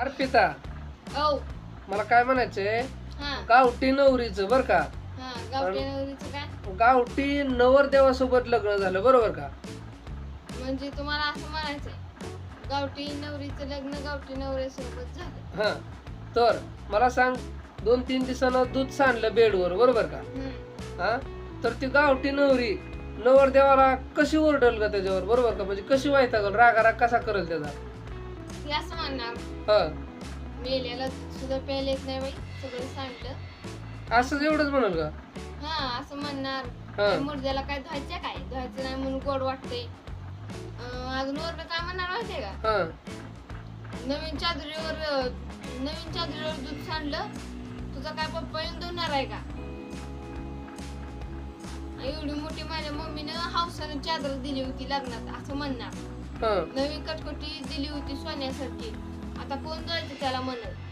अर्पिता. औ. मला काय म्हणायचंय? हा. गावठी नवरीचं बर का? हा गावठी नवरीचं काय गावठी नवरदेवासोबत लग्न झालं बरोबर का? म्हणजे तुम्हाला असं म्हणायचंय गावठी नवरीचं लग्न गावठी नवऱ्यासोबत झालं. हा. तर मला सांग दोन तीन दिवसानं दूध सांडलं बेडवर बरोबर का? हम्म. हा? तर ती गावठी नवरी नवरदेवाला कशी ओरडल का त्याच्यावर बरोबर का? म्हणजे कशी व्हायचा रागा राग कसा करेल त्याचा? असं म्हणणार. हा. मेल्याला सुद्धा प्यायला येत नाही बाई सगळं सांडलं. असंच एवढंच म्हणाल का? हा असं म्हणणार. हा. मुर्द्याला काय धुवायचं काय? धुवायचं नाही म्हणून गोड वाटते अजून वरनं काय म्हणणार माहितीये का? हा. नवीन चादरीवर अं, नवीन चादरीवर दूध सांडलं तुझा काय पप्पा येऊन धुणार आहे का? एवढी मोठी माझ्या मम्मीनं हावसानं चादर दिली होती लग्नात असं म्हणणार. हा. नवीन कटकटी दिली होती सोन्यासारखी आता कोण जायचं त्याला म्हणत